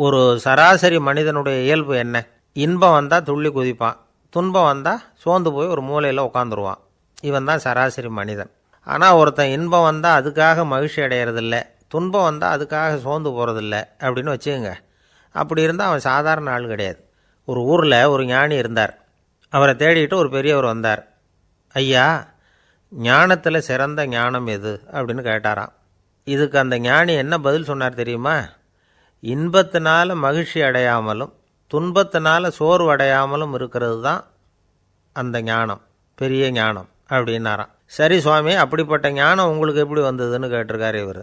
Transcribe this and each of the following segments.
ஒரு சராசரி மனிதனுடைய இயல்பு என்ன? இன்பம் வந்தால் துள்ளி குதிப்பான். துன்பம் வந்தால் சோர்ந்து போய் ஒரு மூலையில் உட்காந்துருவான் இவன் தான் சராசரி மனிதன். ஆனால் ஒருத்தன் இன்பம் வந்தால் அதுக்காக மகிழ்ச்சி அடையிறதில்ல துன்பம் வந்தால் அதுக்காக சோர்ந்து போகிறதில்ல அப்படின்னு வச்சுக்கோங்க. அப்படி இருந்தால் அவன் சாதாரண ஆள் கிடையாது. ஒரு ஊரில் ஒரு ஞானி இருந்தார். அவரை தேடிட்டு ஒரு பெரியவர் வந்தார். ஐயா ஞானத்தில் சிறந்த ஞானம் எது? அப்படின்னு கேட்டாராம். இதுக்கு அந்த ஞானி என்ன பதில் சொன்னார் தெரியுமா? இன்பத்தினால் மகிழ்ச்சி அடையாமலும் துன்பத்தினால் சோர்வு அடையாமலும் இருக்கிறது தான் அந்த ஞானம் பெரிய ஞானம் அப்படின்னாராம். சரி சுவாமி அப்படிப்பட்ட ஞானம் உங்களுக்கு எப்படி வந்ததுன்னு கேட்டிருக்காரு இவர்.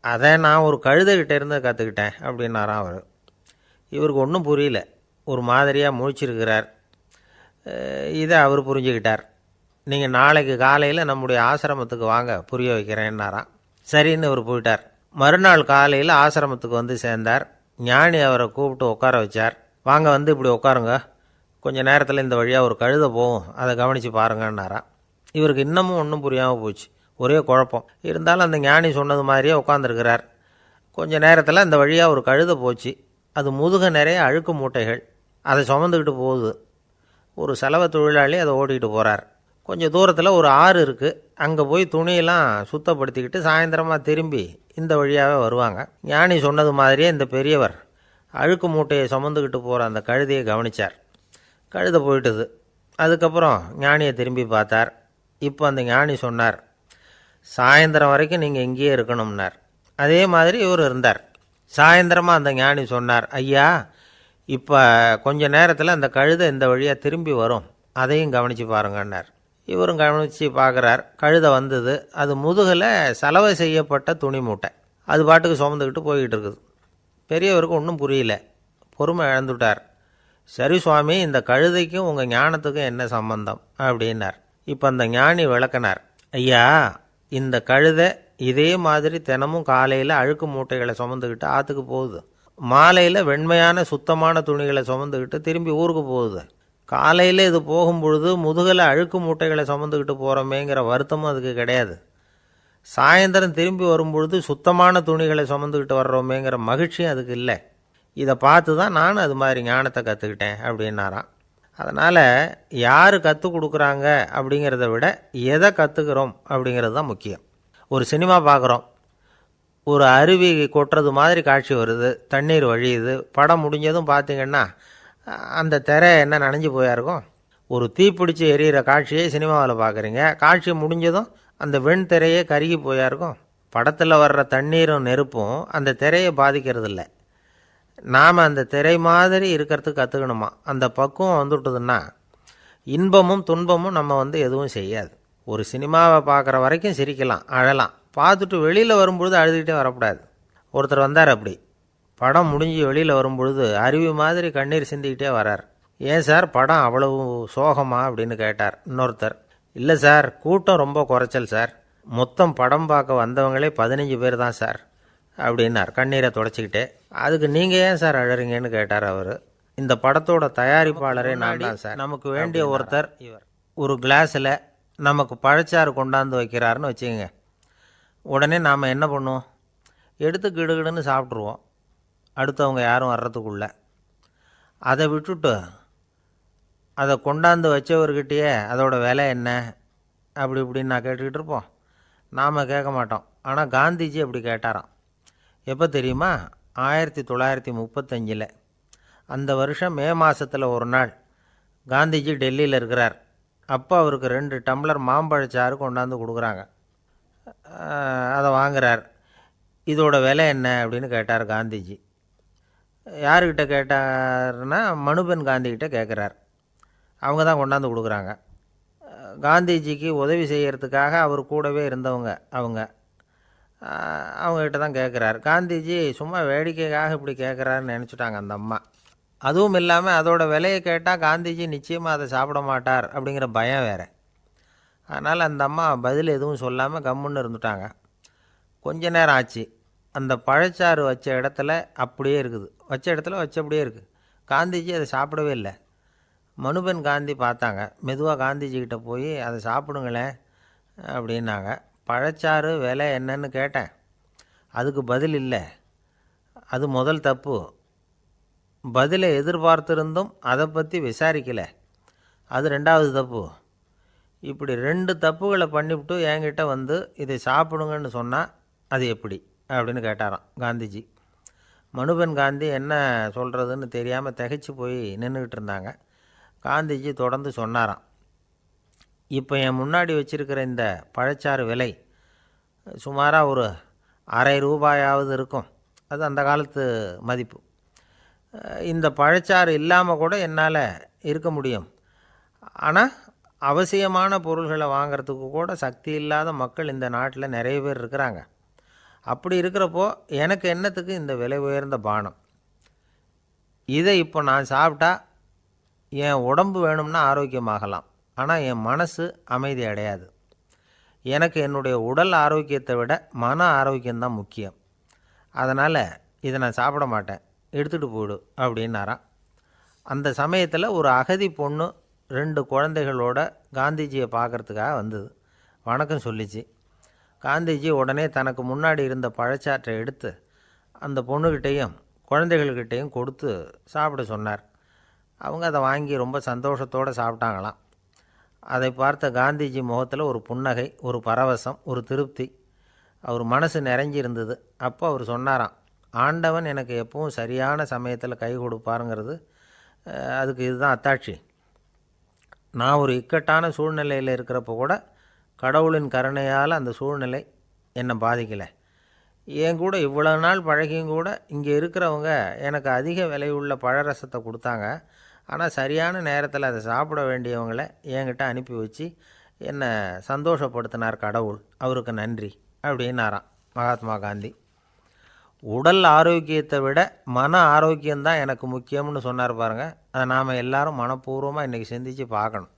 அதை நான் ஒரு கழுதைகிட்ட இருந்து கற்றுக்கிட்டேன் அப்படின்னாராம் அவர். இவருக்கு ஒன்றும் புரியல. ஒரு மாதிரியாக முழிச்சிருக்கிறார். இதை அவர் புரிஞ்சுக்கிட்டார். நீங்கள் நாளைக்கு காலையில் நம்முடைய ஆசிரமத்துக்கு வாங்க புரிய வைக்கிறேன்னாராம். சரின்னு அவர் போயிட்டார். மறுநாள் காலையில் ஆசிரமத்துக்கு வந்து சேர்ந்தார். ஞானி அவரை கூப்பிட்டு உட்கார வச்சார். வாங்க வந்து இப்படி உட்காருங்க. கொஞ்சம் நேரத்தில் இந்த வழியாக ஒரு கழுதை போகும். அதை கவனித்து பாருங்கன்னாராம் இவருக்கு இன்னமும் ஒன்றும் புரியாமல் போச்சு. ஒரே குழப்பம். இருந்தாலும் அந்த ஞானி சொன்னது மாதிரியே உட்காந்துருக்கிறார் கொஞ்ச நேரத்தில் அந்த வழியாக ஒரு கழுதை போச்சு. அது முதுக நிறைய அழுக்கு மூட்டைகள். அதை சுமந்துக்கிட்டு போகுது. ஒரு செலவு தொழிலாளி அதை ஓட்டிக்கிட்டு போகிறார் கொஞ்சம் தூரத்தில் ஒரு ஆறு இருக்குது அங்கே போய் துணியெல்லாம் சுத்தப்படுத்திக்கிட்டு சாயந்தரமாக திரும்பி இந்த வழியாகவே வருவாங்க. ஞானி சொன்னது மாதிரியே இந்த பெரியவர் அழுக்கு மூட்டையை சுமந்துக்கிட்டு போகிற அந்த கழுதையை கவனித்தார் கழுதை போயிட்டுது. அதுக்கப்புறம் ஞானியை திரும்பி பார்த்தார். இப்போ அந்த ஞானி சொன்னார் சாயந்தரம் வரைக்கும் நீங்கள் இங்கேயே இருக்கணும்னார். அதே மாதிரி இவர் இருந்தார். சாயந்தரமாக அந்த ஞானி சொன்னார் ஐயா இப்போ கொஞ்ச நேரத்தில் அந்த கழுதை இந்த வழியாக திரும்பி வரும். அதையும் கவனித்து பாருங்கன்னார். இவரும் கவனித்து பார்க்குறார். கழுதை வந்தது. அது முதுகில் சலவை செய்யப்பட்ட துணி மூட்டை. அது பாட்டுக்கு சுமந்துக்கிட்டு போய்கிட்டு இருக்குது. பெரியவருக்கு ஒன்றும் புரியல. பொறுமை இழந்துட்டார். சரி சுவாமி இந்த கழுதைக்கும் உங்கள் ஞானத்துக்கும் என்ன சம்பந்தம்? அப்படின்னார். இப்போ அந்த ஞானி விளக்கினார். ஐயா இந்த கழுதை இதே மாதிரி தினமும் காலையில் அழுக்கு மூட்டைகளை சுமந்துக்கிட்டு ஆற்றுக்கு போகுது. மாலையில் வெண்மையான சுத்தமான துணிகளை சுமந்துக்கிட்டு திரும்பி ஊருக்கு போகுது. காலையில் இது போகும்பொழுது முதுகில் அழுக்கு மூட்டைகளை சுமந்துக்கிட்டு போகிறோமேங்கிற வருத்தமும் அதுக்கு கிடையாது. சாயந்தரம் திரும்பி வரும்பொழுது சுத்தமான துணிகளை சுமந்துக்கிட்டு வர்றோமேங்கிற மகிழ்ச்சியும் அதுக்கு இல்லை. இதை பார்த்து தான் நானும் அது மாதிரி ஞானத்தை கற்றுக்கிட்டேன் அப்படின்னாராம். அதனால் யார் கற்றுக் கொடுக்குறாங்க அப்படிங்கிறத விட எதை கற்றுக்கிறோம் அப்படிங்கிறது தான் முக்கியம். ஒரு சினிமா பார்க்குறோம். ஒரு அருவி கொட்டுறது மாதிரி காட்சி வருது தண்ணீர் வழியுது படம் முடிஞ்சதும் பார்த்திங்கன்னா அந்த திரை என்ன நனைஞ்சு போயா இருக்கும்? ஒரு தீப்பிடிச்சு எரியிற காட்சியை சினிமாவில் பார்க்குறீங்க காட்சி முடிஞ்சதும் அந்த வெண் திரையே கருகி போயா இருக்கும். படத்தில் வர்ற தண்ணீரும் நெருப்பும் அந்த திரையை பாதிக்கிறதில்ல. நாம் அந்த திரை மாதிரி இருக்கிறதுக்கு கற்றுக்கணுமா அந்த பக்குவம் வந்துவிட்டதுன்னா இன்பமும் துன்பமும் நம்ம வந்து எதுவும் செய்யாது. ஒரு சினிமாவை பார்க்குற வரைக்கும் சிரிக்கலாம் அழலாம். பார்த்துட்டு வெளியில் வரும்பொழுது அழுதுகிட்டே வரக்கூடாது. ஒருத்தர் வந்தார் அப்படி. படம் முடிஞ்சு வெளியில் வரும்பொழுது அருவி மாதிரி கண்ணீர் சிந்திக்கிட்டே வரார். ஏன் சார் படம் அவ்வளவு சோகமா? அப்படின்னு கேட்டார் இன்னொருத்தர். இல்லை சார் கூட்டம் ரொம்ப குறைச்சல் சார். மொத்தம் படம் பார்க்க வந்தவங்களே பதினஞ்சு பேர் தான் சார் அப்படின்னார் கண்ணீரை தொடச்சிக்கிட்டே. அதுக்கு நீங்கள் ஏன் சார் அழறீங்கன்னு கேட்டார் அவர். இந்த படத்தோட தயாரிப்பாளரே நான் தான் சார் நமக்கு வேண்டிய ஒருத்தர் இவர். ஒரு கிளாஸில் நமக்கு பழச்சாறு கொண்டாந்து வைக்கிறாருன்னு வச்சுக்கோங்க. உடனே நாம் என்ன பண்ணுவோம்? எடுத்து கிடுகிடுன்னு சாப்பிட்ருவோம் அடுத்தவங்க யாரும் வர்றதுக்குள்ள. அதை விட்டுட்டு அதை கொண்டாந்து வச்சவர்கிட்டயே அதோட விலை என்ன? அப்படி இப்படின்னு நான் கேட்டுக்கிட்டு இருப்போம். நாம் கேட்க மாட்டோம். ஆனால் காந்திஜி அப்படி கேட்டாராம். எப்போ தெரியுமா? ஆயிரத்தி தொள்ளாயிரத்தி முப்பத்தஞ்சில். அந்த வருஷம் மே மாதத்தில் ஒரு நாள் காந்திஜி டெல்லியில் இருக்கிறார். அப்போ அவருக்கு ரெண்டு டம்ளர் மாம்பழச்சாறு கொண்டாந்து கொடுக்குறாங்க. அதை வாங்குறார். இதோட விலை என்ன? அப்படின்னு கேட்டார் காந்திஜி. யாருக்கிட்ட கேட்டாருன்னா மனுபென் காந்திக்கிட்ட கேட்குறார் அவங்க தான் கொண்டாந்து கொடுக்குறாங்க. காந்திஜிக்கு உதவி செய்கிறதுக்காக அவர் கூடவே இருந்தவங்க அவங்க. அவங்கக்கிட்ட தான் கேட்குறாரு காந்திஜி சும்மா வேடிக்கைக்காக இப்படி கேட்குறாருன்னு நினச்சிட்டாங்க அந்த அம்மா. அதுவும் இல்லாமல் அதோட விலையை கேட்டால் காந்திஜி நிச்சயமாக அதை சாப்பிட மாட்டார் அப்படிங்கிற பயம் வேறு. அதனால் அந்த அம்மா பதில் எதுவும் சொல்லாமல் கம்முன்னு இருந்துட்டாங்க. கொஞ்ச நேரம் ஆச்சு. அந்த பழச்சாறு வச்ச இடத்துல அப்படியே இருக்குது. வச்ச இடத்துல வச்சபடியே இருக்குது காந்திஜி அதை சாப்பிடவே இல்லை. மனுபென் காந்தி பார்த்தாங்க. மெதுவாக காந்திஜிக்கிட்ட போய் அதை சாப்பிடுங்களேன் அப்படின்னாங்க. பழச்சாறு விலை என்னன்னு கேட்டேன். அதுக்கு பதில் இல்லை. அது முதல் தப்பு. பதிலை எதிர்பார்த்திருந்தும் அதை பற்றி விசாரிக்கலை. அது ரெண்டாவது தப்பு. இப்படி ரெண்டு தப்புகளை பண்ணிவிட்டு என்கிட்ட வந்து இதை சாப்பிடுங்கன்னு சொன்னால் அது எப்படி? அப்படின்னு கேட்டாராம் காந்திஜி. மனுபென் காந்தி என்ன சொல்கிறதுன்னு தெரியாமல் திகைச்சு போய் நின்றுக்கிட்டு இருந்தாங்க. காந்திஜி தொடர்ந்து சொன்னாராம் இப்போ என் முன்னாடி வச்சுருக்கிற இந்த பழச்சாறு விலை சுமாராக ஒரு அரை ரூபாயாவது இருக்கும். அது அந்த காலத்து மதிப்பு. இந்த பழச்சாறு இல்லாமல் கூட என்னால் இருக்க முடியும். ஆனால் அவசியமான பொருள்களை வாங்குறதுக்கு கூட சக்தி இல்லாத மக்கள் இந்த நாட்டில் நிறைய பேர் இருக்கிறாங்க. அப்படி இருக்கிறப்போ எனக்கு என்னத்துக்கு இந்த விலை உயர்ந்த பானம்? இதை இப்போ நான் சாப்பிட்டா என் உடம்பு வேணும்னா ஆரோக்கியமாகலாம். ஆனால் என் மனசு அமைதி அடையாது. எனக்கு என்னுடைய உடல் ஆரோக்கியத்தை விட மன ஆரோக்கியம்தான் முக்கியம். அதனால் இதை நான் சாப்பிட மாட்டேன். எடுத்துகிட்டு போயிடு அப்படின்னாராம். அந்த சமயத்தில் ஒரு அகதி பொண்ணு ரெண்டு குழந்தைகளோட காந்திஜியை பார்க்கறதுக்காக வந்தது. வணக்கம் சொல்லிச்சு. காந்திஜி உடனே தனக்கு முன்னாடி இருந்த பழச்சாற்றை எடுத்து அந்த பொண்ணுக்கிட்டேயும் குழந்தைகள்கிட்டையும் கொடுத்து சாப்பிட சொன்னார். அவங்க அதை வாங்கி ரொம்ப சந்தோஷத்தோடு சாப்பிட்டாங்களாம். அதை பார்த்த காந்திஜி முகத்தில் ஒரு புன்னகை ஒரு பரவசம் ஒரு திருப்தி. அவர் மனசு நிறைஞ்சி இருந்தது அப்போ அவர் சொன்னாராம் ஆண்டவன் எனக்கு எப்பவும் சரியான சமயத்தில் கை கொடுப்பாருங்கிறது அதுக்கு இதுதான் அத்தாட்சி. நான் ஒரு இக்கட்டான சூழ்நிலையில் இருக்கிறப்போ கூட கடவுளின் கருணையால் அந்த சூழ்நிலை என்னை பாதிக்கலை. என் கூட இவ்வளோ நாள் பழகியும் கூட இங்கே இருக்கிறவங்க எனக்கு அதிக விலையுள்ள பழரசத்தை கொடுத்தாங்க. ஆனால் சரியான நேரத்தில் அதை சாப்பிட வேண்டியவங்கள என்கிட்ட அனுப்பி வச்சு என்னை சந்தோஷப்படுத்தினார் கடவுள். அவருக்கு நன்றி அப்படின்னாராம் மகாத்மா காந்தி. உடல் ஆரோக்கியத்தை விட மன ஆரோக்கியம்தான் எனக்கு முக்கியம்னு சொன்னார் பாருங்கள் அதை நாம் எல்லாரும் மனப்பூர்வமாக இன்றைக்கி சிந்திச்சு பார்க்கணும்.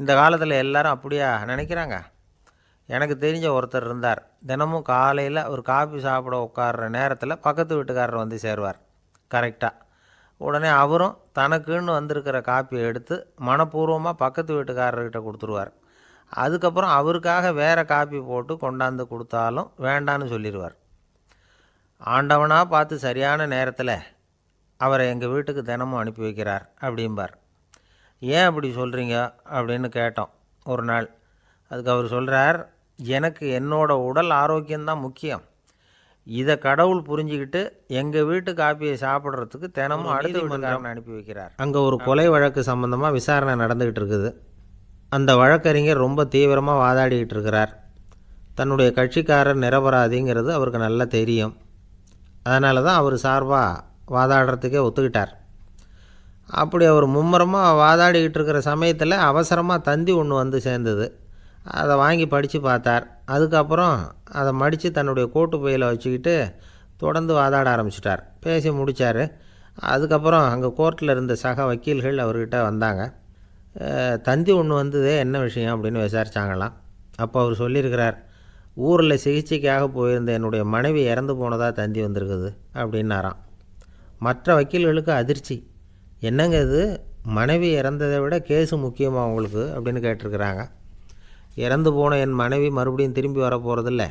இந்த காலத்தில் எல்லாரும் அப்படியா நினைக்கிறாங்க? எனக்கு தெரிஞ்ச ஒருத்தர் இருந்தார். தினமும் காலையில் ஒரு காபி சாப்பிட உட்கார்ற நேரத்தில் பக்கத்து வீட்டுக்காரர் வந்து சேருவார். கரெக்டாக உடனே அவரும் தனக்குன்னு வந்திருக்கிற காப்பியை எடுத்து மனப்பூர்வமாக பக்கத்து வீட்டுக்காரர்கிட்ட கொடுத்துருவார். அதுக்கப்புறம் அவருக்காக வேறு காப்பி போட்டு கொண்டாந்து கொடுத்தாலும் வேண்டான்னு சொல்லிடுவார் ஆண்டவனாக பார்த்து சரியான நேரத்தில் அவரை எங்கள் வீட்டுக்கு தினமும் அனுப்பி வைக்கிறார் அப்படிம்பார். ஏன் அப்படி சொல்கிறீங்க அப்படின்னு கேட்டோம் ஒரு நாள். அதுக்கு அவர் சொல்கிறார் எனக்கு என்னோட உடல் ஆரோக்கியம்தான் முக்கியம். இதை கடவுள் புரிஞ்சுக்கிட்டு எங்கள் வீட்டு காப்பியை சாப்பிட்றதுக்கு தினமும் அடுத்த வீட்டுக்காரனை அனுப்பி வைக்கிறார். அங்கே ஒரு கொலை வழக்கு சம்மந்தமாக விசாரணை நடந்துக்கிட்டு இருக்குது. அந்த வழக்கறிஞர் ரொம்ப தீவிரமாக வாதாடிக்கிட்டு இருக்கிறார். தன்னுடைய கட்சிக்காரர் நிரபராதிங்கிறது அவருக்கு நல்லா தெரியும். அதனால தான் அவர் சார்பாக வாதாடுறதுக்கே ஒத்துக்கிட்டார். அப்படி அவர் மும்முரமாக வாதாடிக்கிட்டு இருக்கிற சமயத்தில் அவசரமாக தந்தி ஒன்று வந்து சேர்ந்தது. அதை வாங்கி படித்து பார்த்தார். அதுக்கப்புறம் அதை மடித்து தன்னுடைய கோட்டு பையில் வச்சுக்கிட்டு தொடர்ந்து வாதாட ஆரம்பிச்சிட்டார். பேசி முடித்தார் அதுக்கப்புறம் அங்கே கோர்ட்டில் இருந்த சக வக்கீல்கள் அவர்கிட்ட வந்தாங்க. தந்தி ஒன்று வந்தது என்ன விஷயம்? அப்படின்னு விசாரித்தாங்களாம் அப்போ அவர் சொல்லியிருக்கிறார் ஊரில் சிகிச்சைக்காக போயிருந்த என்னுடைய மனைவி இறந்து போனதாக தந்தி வந்திருக்குது? அப்படின்னாராம். மற்ற வக்கீல்களுக்கு அதிர்ச்சி. என்னங்க இது? மனைவி இறந்ததை விட கேஸு முக்கியமாக உங்களுக்கு? அப்படின்னு கேட்டிருக்கிறாங்க. இறந்து போன என் மனைவி மறுபடியும் திரும்பி வர போகிறதில்ல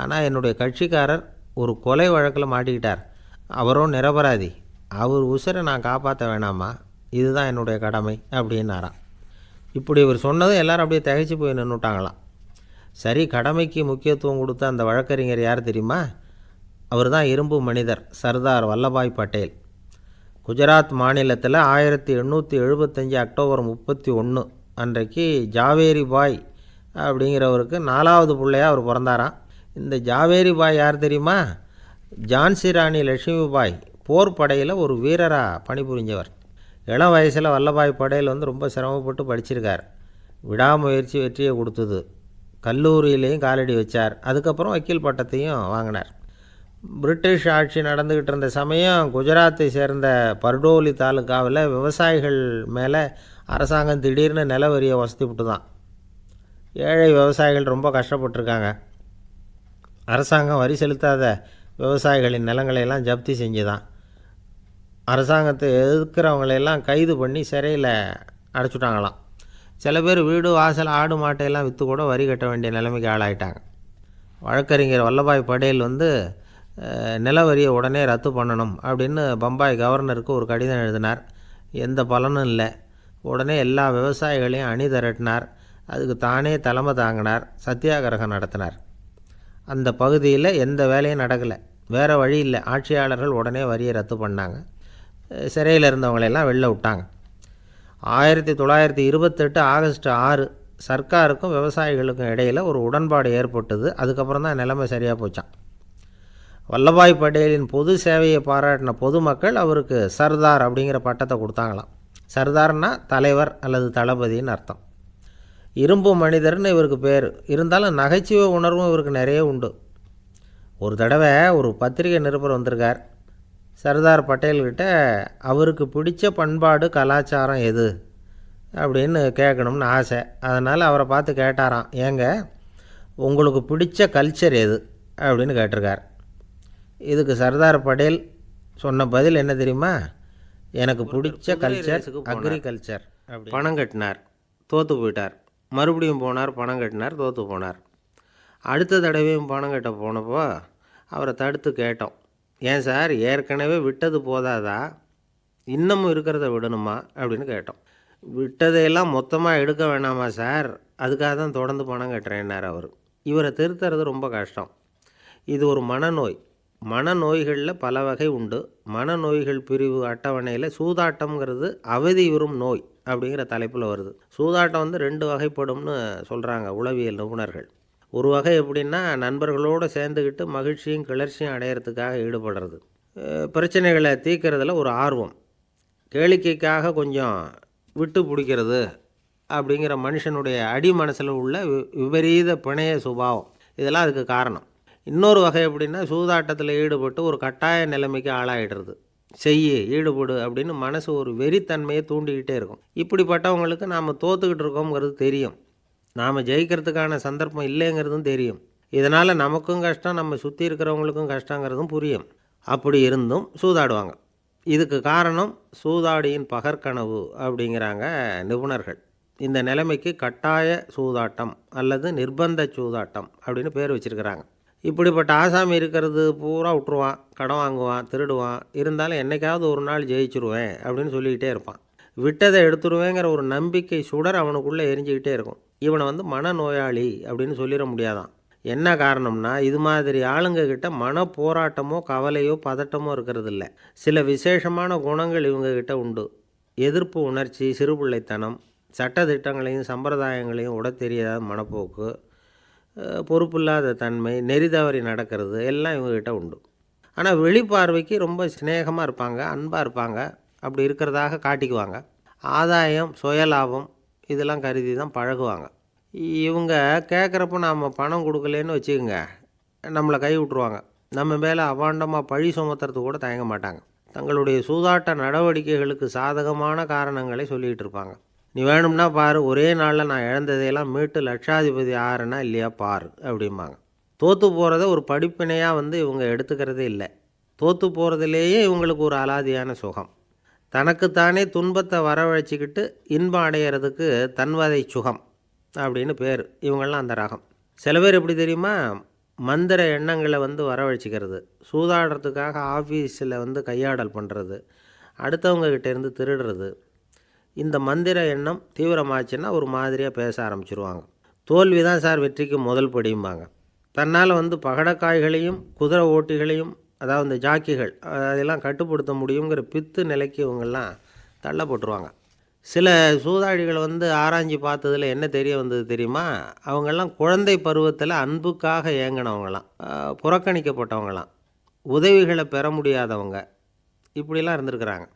ஆனால் என்னுடைய கட்சிக்காரர் ஒரு கொலை வழக்கில் மாட்டிக்கிட்டார். அவரும் நிரபராதி. அவர் உசுரை நான் காப்பாற்ற வேணாமா? இதுதான் என்னுடைய கடமை அப்படின்னாராம். இப்படி இவர் சொன்னதும் எல்லாரும் அப்படியே திகைச்சு போய் நின்றுட்டாங்களாம் சரி கடமைக்கு முக்கியத்துவம் கொடுத்த அந்த வழக்கறிஞர் யார் தெரியுமா? அவர் தான் இரும்பு மனிதர் சர்தார் வல்லபாய் பட்டேல். குஜராத் மாநிலத்தில் ஆயிரத்தி எண்ணூற்றி எழுபத்தஞ்சி அக்டோபர் முப்பத்தி ஒன்று அன்றைக்கு ஜாவேரி பாய் அப்படிங்கிறவருக்கு நாலாவது பிள்ளையா அவர் பிறந்தாராம். இந்த ஜாவேரி பாய் யார் தெரியுமா? ஜான்சி ராணி லட்சுமி பாய் போர் படையில் ஒரு வீரராக பணிபுரிஞ்சவர். இளம் வயசில் வல்லபாய் படையில் வந்து ரொம்ப சிரமப்பட்டு படிச்சிருக்கார். விடாமுயற்சி வெற்றியை கொடுத்தது. கல்லூரியிலையும் காலடி வச்சார். அதுக்கப்புறம் வக்கீல் பட்டத்தையும் வாங்கினார். பிரிட்டிஷ் ஆட்சி நடந்துக்கிட்டு இருந்த சமயம் குஜராத்தை சேர்ந்த பர்டோலி தாலுக்காவில் விவசாயிகள் மேலே அரசாங்கம் திடீர்னு நில வரியை வசதி விட்டு தான் ஏழை விவசாயிகள் ரொம்ப கஷ்டப்பட்டிருக்காங்க. அரசாங்கம் வரி செலுத்தாத விவசாயிகளின் நிலங்களையெல்லாம் ஜப்தி செஞ்சு தான் அரசாங்கத்தை எதிர்க்கிறவங்களையெல்லாம் கைது பண்ணி சிறையில் அடைச்சிட்டாங்களாம். சில பேர் வீடு வாசல் ஆடு மாட்டையெல்லாம் விற்று கூட வரி கட்ட வேண்டிய நிலைமைக்கு ஆளாயிட்டாங்க. வழக்கறிஞர் வல்லபாய் படேல் வந்து நில வரியை உடனே ரத்து பண்ணணும் அப்படின்னு பம்பாய் கவர்னருக்கு ஒரு கடிதம் எழுதினார். எந்த பலனும் இல்லை. உடனே எல்லா விவசாயிகளையும் அணி திரட்டினார். அதுக்கு தானே தலைமை தாங்கினார். சத்தியாகிரகம் நடத்தினார். அந்த பகுதியில் எந்த வேலையும் நடக்கலை. வேறு வழி இல்லை. ஆட்சியாளர்கள் உடனே வரியை ரத்து பண்ணாங்க. சிறையில் இருந்தவங்களெல்லாம் வெளில விட்டாங்க. ஆயிரத்தி தொள்ளாயிரத்தி இருபத்தெட்டு ஆகஸ்ட் ஆறு சர்க்காருக்கும் விவசாயிகளுக்கும் இடையில் ஒரு உடன்பாடு ஏற்பட்டது. அதுக்கப்புறம் தான் நிலைமை சரியாக போச்சான் வல்லபாய் பட்டேலின் பொது சேவையை பாராட்டின பொதுமக்கள் அவருக்கு சர்தார் அப்படிங்கிற பட்டத்தை கொடுத்தாங்களாம். சர்தார்னா தலைவர் அல்லது தளபதின்னு அர்த்தம். இரும்பு மனிதர்னு இவருக்கு பேர். இருந்தாலும் நகைச்சுவை உணர்வும் இவருக்கு நிறைய உண்டு. ஒரு தடவை ஒரு பத்திரிகை நிருபர் வந்திருக்கார். சர்தார் பட்டேல்கிட்ட அவருக்கு பிடிச்ச பண்பாடு கலாச்சாரம் எது? அப்படின்னு கேட்கணும்னு ஆசை. அதனால் அவரை பார்த்து கேட்டாராம். ஏங்க உங்களுக்கு பிடிச்ச கல்ச்சர் எது? அப்படின்னு கேட்டிருக்கார். இதுக்கு சர்தார் பட்டேல் சொன்ன பதில் என்ன தெரியுமா? எனக்கு பிடிச்ச கல்ச்சர் அக்ரிகல்ச்சர் பணம் கட்டினார். தோற்று போயிட்டார். மறுபடியும் போனார் பணம் கட்டினார் தோற்று போனார். அடுத்த தடவையும் பணம் கட்ட போனப்போ அவரை தடுத்து கேட்டோம். ஏன் சார் ஏற்கனவே விட்டது போதாதா? இன்னமும் இருக்கிறத விடணுமா? அப்படின்னு கேட்டோம். விட்டதையெல்லாம் மொத்தமாக எடுக்க வேணாமா சார்? அதுக்காக தான் தொடர்ந்து பணம் கட்டுறேன்னார் அவர். இவரை திருத்துறது ரொம்ப கஷ்டம். இது ஒரு மனநோய். மனநோய்களில் பல வகை உண்டு. மனநோய்கள் பிரிவு அட்டவணையில் சூதாட்டம்ங்கிறது அவதி வரும் நோய் அப்படிங்கிற தலைப்பில் வருது. சூதாட்டம் வந்து ரெண்டு வகைப்படும்னு சொல்கிறாங்க உளவியல் நிபுணர்கள். ஒரு வகை எப்படின்னா நண்பர்களோடு சேர்ந்துக்கிட்டு மகிழ்ச்சியும் கிளர்ச்சியும் அடையிறதுக்காக ஈடுபடுறது. பிரச்சனைகளை தீர்க்கறதுல ஒரு ஆர்வம். கேளிக்கைக்காக கொஞ்சம் விட்டு பிடிக்கிறது அப்படிங்கிற மனுஷனுடைய அடி மனசில் உள்ள வி- விபரீத பிணைய சுபாவம். இதெல்லாம் அதுக்கு காரணம். இன்னொரு வகை எப்படின்னா சூதாட்டத்தில் ஈடுபட்டு ஒரு கட்டாய நிலைமைக்கு ஆளாயிடுறது. செய்யு ஈடுபடு அப்படின்னு மனசு ஒரு வெறித்தன்மையை தூண்டிக்கிட்டே இருக்கும். இப்படிப்பட்டவங்களுக்கு நாம் தோத்துக்கிட்டு இருக்கோங்கிறது தெரியும். நாம் ஜெயிக்கிறதுக்கான சந்தர்ப்பம் இல்லைங்கிறதும் தெரியும். இதனால் நமக்கும் கஷ்டம் நம்ம சுற்றி இருக்கிறவங்களுக்கும் கஷ்டங்கிறதும் புரியும். அப்படி இருந்தும் சூதாடுவாங்க. இதுக்கு காரணம் சூதாடியின் பகற்கனவு அப்படிங்கிறாங்க நிபுணர்கள். இந்த நிலைமைக்கு கட்டாய சூதாட்டம் அல்லது நிர்பந்த சூதாட்டம் அப்படின்னு பேர் வச்சிருக்கிறாங்க. இப்படிப்பட்ட ஆசாமி இருக்கிறது பூரா விட்டுருவான் கடன் வாங்குவான் திருடுவான். இருந்தாலும் என்னைக்காவது ஒரு நாள் ஜெயிச்சிருவேன் அப்படின்னு சொல்லிக்கிட்டே இருப்பான். விட்டதை எடுத்துருவேங்கிற ஒரு நம்பிக்கை சுடர் அவனுக்குள்ளே எரிஞ்சிக்கிட்டே இருக்கும். இவனை வந்து மனநோயாளி அப்படின்னு சொல்லிட முடியாதான். என்ன காரணம்னா இது மாதிரி ஆளுங்க கிட்ட மன போராட்டமோ கவலையோ பதட்டமோ இருக்கிறது இல்லை சில விசேஷமான குணங்கள் இவங்கக்கிட்ட உண்டு. எதிர்ப்பு உணர்ச்சி சிறுபிள்ளைத்தனம் சட்டத்திட்டங்களையும் சம்பிரதாயங்களையும் உட தெரியாத மனப்போக்கு. பொறுப்பில்லாத தன்மை நெறி தவறி நடக்கிறது எல்லாம் இவங்ககிட்ட உண்டு. ஆனால் வெளிப்பார்வைக்கு ரொம்ப சிநேகமாக இருப்பாங்க அன்பாக இருப்பாங்க அப்படி இருக்கிறதாக காட்டிக்குவாங்க. ஆதாயம் சுயலாபம் இதெல்லாம் கருதி தான் பழகுவாங்க. இவங்க கேட்குறப்ப நாம் பணம் கொடுக்கலன்னு வச்சுக்கோங்க நம்மளை கை விட்ருவாங்க நம்ம மேலே அபாண்டமாக பழி சுமத்துறது கூட தயங்க மாட்டாங்க. தங்களுடைய சூதாட்ட நடவடிக்கைகளுக்கு சாதகமான காரணங்களை சொல்லிகிட்டு இருப்பாங்க. நீ வேணும்னா பாரு ஒரே நாளில் நான் இழந்ததையெல்லாம் மீட்டு லட்சாதிபதி ஆறுனா இல்லையா பாரு அப்படிம்பாங்க. தோற்று போகிறத ஒரு படிப்பினையாக வந்து இவங்க எடுத்துக்கிறதே இல்லை. தோற்று போகிறதுலேயே இவங்களுக்கு ஒரு அலாதியான சுகம். தனக்குத்தானே துன்பத்தை வரவழைச்சிக்கிட்டு இன்பம் அடையிறதுக்கு தன்வதை சுகம் அப்படின்னு பேர். இவங்கள்லாம் அந்த ரகம். சில பேர் எப்படி தெரியுமா? மந்திர எண்ணங்களை வந்து வரவழைச்சிக்கிறது. சூதாடுறதுக்காக ஆஃபீஸில் வந்து கையாடல் பண்ணுறது அடுத்தவங்க திருடுறது. இந்த மந்திர எண்ணம் தீவிரமாச்சுன்னா ஒரு மாதிரியாக பேச ஆரம்பிச்சிருவாங்க. தோல்வி தான் சார் வெற்றிக்கு முதல் படியும்பாங்க. தன்னால் வந்து பகடக்காய்களையும் குதிரை ஓட்டிகளையும் அதாவது இந்த ஜாக்கிகள் அதெல்லாம் கட்டுப்படுத்த முடியுங்கிற பித்து நிலைக்கு இவங்கெல்லாம் தள்ளப்பட்டுருவாங்க. சில சூதாடிகள் வந்து ஆராய்ஞ்சு பார்த்ததில் என்ன தெரிய வந்தது தெரியுமா? அவங்கெல்லாம் குழந்தை பருவத்தில் அன்புக்காக ஏங்கினவங்களாம். புறக்கணிக்கப்பட்டவங்களாம். உதவிகளை பெற முடியாதவங்க. இப்படிலாம் இருந்திருக்கிறாங்க.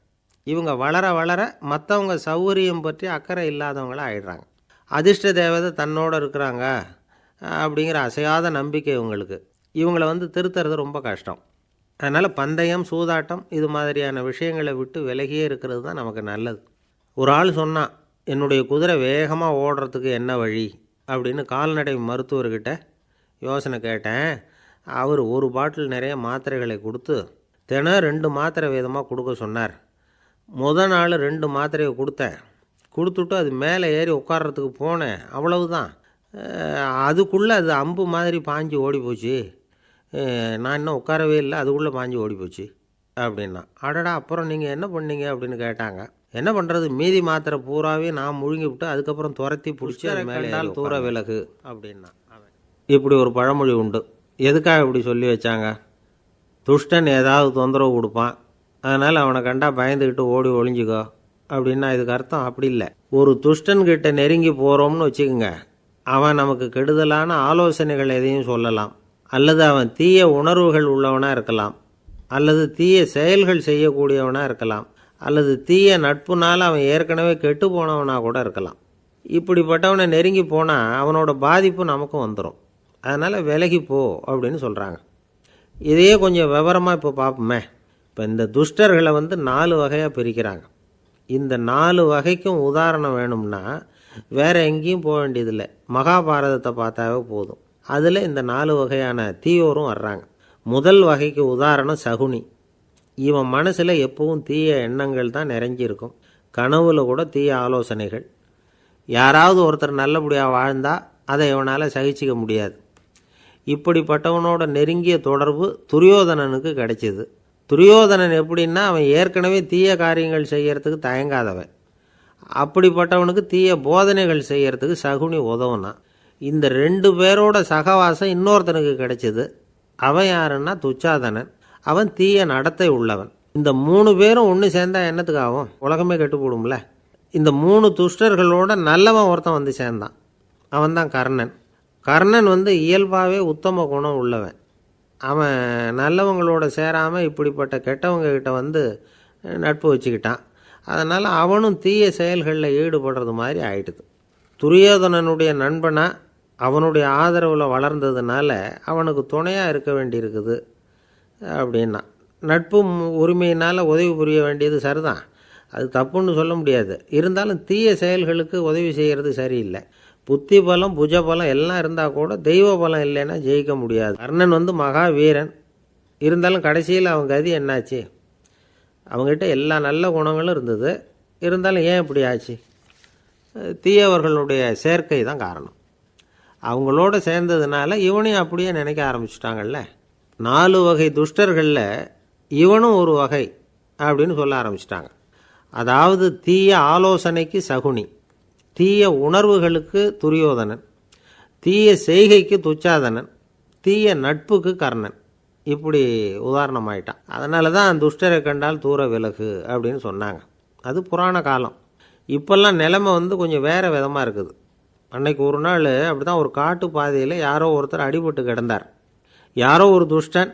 இவங்க வளர வளர மற்றவங்க சௌகரியம் பற்றி அக்கறை இல்லாதவங்களாக ஆயிடுறாங்க. அதிர்ஷ்ட தேவதை தன்னோட இருக்கிறாங்க அப்படிங்கிற அசையாத நம்பிக்கை இவங்களுக்கு. இவங்கள வந்து திருத்துறது ரொம்ப கஷ்டம். அதனால் பந்தயம் சூதாட்டம் இது மாதிரியான விஷயங்களை விட்டு விலகியே இருக்கிறது தான் நமக்கு நல்லது. ஒரு ஆள் சொன்னான் என்னுடைய குதிரை வேகமாக ஓடுறதுக்கு என்ன வழி? அப்படின்னு கால்நடை மருத்துவர்கிட்ட யோசனை கேட்டேன். அவர் ஒரு பாட்டில் நிறைய மாத்திரைகளை கொடுத்து தினம் ரெண்டு மாத்திரை விதமாக கொடுக்க சொன்னார். முத நாள் ரெண்டு மாத்திரையை கொடுத்தேன். கொடுத்துட்டு அது மேலே ஏறி உட்கார்றதுக்கு போனேன். அவ்வளவுதான். அஹ் அதுக்குள்ளே அது அம்பு மாதிரி பாஞ்சு ஓடி போச்சு "அஹ், நான் இன்னும் உட்காரவே இல்லை. அதுக்குள்ளே பாஞ்சு ஓடி போச்சு அப்படின்னா. அடடா அப்புறம் நீங்கள் என்ன பண்ணீங்க? அப்படின்னு கேட்டாங்க. என்ன பண்ணுறது மீதி மாத்திரை பூராவே நான் முழுங்கி விட்டு அதுக்கப்புறம் துரத்தி பிடிச்சி அது மேலே தூர விலகு. அப்படின்னா. இப்படி ஒரு பழமொழி உண்டு. எதுக்காக இப்படி சொல்லி வச்சாங்க? துஷ்டன் ஏதாவது தொந்தரவு கொடுப்பான். அதனால் அவனை கண்டா பயந்துக்கிட்டு ஓடி ஒளிஞ்சுக்கோ அப்படின்னா இதுக்கு அர்த்தம் அப்படி இல்லை. ஒரு துஷ்டன்கிட்ட நெருங்கி போகிறோம்னு வச்சுக்கோங்க. அவன் நமக்கு கெடுதலான ஆலோசனைகள் எதையும் சொல்லலாம். அல்லது அவன் தீய உணர்வுகள் உள்ளவனாக இருக்கலாம். அல்லது தீய செயல்கள் செய்யக்கூடியவனாக இருக்கலாம். அல்லது தீய நட்புனால் அவன் ஏற்கனவே கெட்டு போனவனாக கூட இருக்கலாம். இப்படிப்பட்டவனை நெருங்கி போனால் அவனோட பாதிப்பு நமக்கும் வந்துடும் அதனால் விலகி போ அப்படின்னு சொல்கிறாங்க இதையே கொஞ்சம் விவரமாக இப்போ பார்ப்போமே இப்போ இந்த துஷ்டர்களை வந்து நாலு வகையாக பிரிக்கிறாங்க. இந்த நாலு வகைக்கும் உதாரணம் வேணும்னா வேறு எங்கேயும் போக வேண்டியதில்லை. மகாபாரதத்தை பார்த்தாவே போதும். அதில் இந்த நாலு வகையான தீயோரும் வர்றாங்க. முதல் வகைக்கு உதாரணம் சகுனி. இவன் மனசில் எப்பவும் தீய எண்ணங்கள் தான் நிறைஞ்சிருக்கும். கனவுல கூட தீய ஆலோசனைகள். யாராவது ஒருத்தர் நல்லபடியாக வாழ்ந்தா அதை இவனால் சகிச்சிக்க முடியாது. இப்படிப்பட்டவனோட நெருங்கிய தொடர்பு துரியோதனனுக்கு கிடைச்சிது. துரியோதனன் எப்படின்னா அவன் ஏற்கனவே தீய காரியங்கள் செய்யறதுக்கு தயங்காதவன். அப்படிப்பட்டவனுக்கு தீய போதனைகள் செய்யறதுக்கு சகுனி உதவுனான். இந்த ரெண்டு பேரோட சகவாசம் இன்னொருத்தனுக்கு கிடைச்சது. அவன் யாருன்னா துச்சாதனன். அவன் தீய நடத்தை உள்ளவன். இந்த மூணு பேரும் ஒன்று சேர்ந்தா என்னத்துக்கு ஆகும்? உலகமே கெட்டு போடும்ல. இந்த மூணு துஷ்டர்களோட நல்லவன் ஒருத்தன் வந்து சேர்ந்தான். அவன் தான் கர்ணன். கர்ணன் வந்து இயல்பாகவே உத்தம குணம் உள்ளவன். அவன் நல்லவங்களோட சேராமல் இப்படிப்பட்ட கெட்டவங்கக்கிட்ட வந்து நட்பு வச்சுக்கிட்டான். அதனால் அவனும் தீய செயல்களில் ஈடுபடுறது மாதிரி ஆயிடுது துரியோதனனுடைய நண்பனாக அவனுடைய ஆதரவில் வளர்ந்ததுனால அவனுக்கு துணையாக இருக்க வேண்டியிருக்குது அப்படின்னா. நட்பும் உரிமையினால் உதவி புரிய வேண்டியது சரிதான். அது தப்புன்னு சொல்ல முடியாது. இருந்தாலும் தீய செயல்களுக்கு உதவி செய்கிறது சரியில்லை. புத்தி பலம் புஜ பலம் எல்லாம் இருந்தால் கூட தெய்வ பலம் இல்லைன்னா ஜெயிக்க முடியாது. கர்ணன் வந்து மகா வீரன் இருந்தாலும் கடைசியில் அவங்க கதி என்னாச்சு? அவங்ககிட்ட எல்லா நல்ல குணங்களும் இருந்தது. இருந்தாலும் ஏன் இப்படி ஆச்சு? தீயவர்களுடைய சேர்க்கை தான் காரணம். அவங்களோட சேர்ந்ததுனால இவனையும் அப்படியே நினைக்க ஆரம்பிச்சிட்டாங்கல்ல. நாலு வகை துஷ்டர்களில் இவனும் ஒரு வகை அப்படின்னு சொல்ல ஆரம்பிச்சிட்டாங்க. அதாவது தீய ஆலோசனைக்கு சகுனி. தீய உணர்வுகளுக்கு துரியோதனன் தீய செய்கைக்கு துச்சாதனன் தீய நட்புக்கு கர்ணன். இப்படி உதாரணமாயிட்டான். அதனால தான் துஷ்டரை கண்டால் தூர விலகு அப்படின்னு சொன்னாங்க. அது புராண காலம். இப்போல்லாம் நிலைமை வந்து கொஞ்சம் வேறு விதமாக இருக்குது. அன்னைக்கு ஒரு நாள் அப்படி தான் ஒரு காட்டு பாதையில் யாரோ ஒருத்தர் அடிபட்டு கிடந்தார். யாரோ ஒரு துஷ்டன்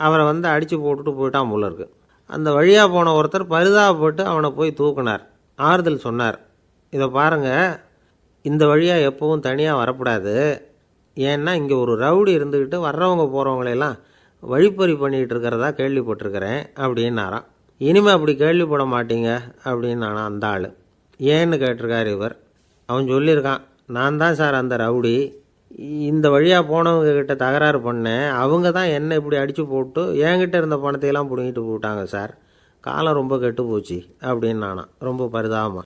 அவரை வந்து அடித்து போட்டுட்டு போயிட்டான் போல இருக்கு. அந்த வழியாக போன ஒருத்தர் பரிதாபப்பட்டு அவனை போய் தூக்குனார். ஆறுதல் சொன்னார். இதை பாருங்கள் இந்த வழியாக எப்பவும் தனியாக வரக்கூடாது. ஏன்னா இங்கே ஒரு ரவுடி இருந்துக்கிட்டு வர்றவங்க போகிறவங்களையெல்லாம் வழிப்பறி பண்ணிகிட்டு இருக்கிறதா கேள்விப்பட்டிருக்கிறேன் அப்படின்னாராம். இனிமே அப்படி கேள்விப்பட மாட்டீங்க அப்படின்னு அந்த ஆள். ஏன்னு கேட்டிருக்கார் இவர். அவன் சொல்லியிருக்கான் நான் தான் சார் அந்த ரவுடி. இந்த வழியாக போனவங்க கிட்ட தகராறு பண்ணேன். அவங்க தான் என்னை இப்படி அடித்து போட்டு என்கிட்ட இருந்த பணத்தையெல்லாம் பிடுங்கிட்டு போட்டாங்க சார். காலம் ரொம்ப கெட்டு போச்சு அப்படின்னு நானா ரொம்ப பரிதாபமாக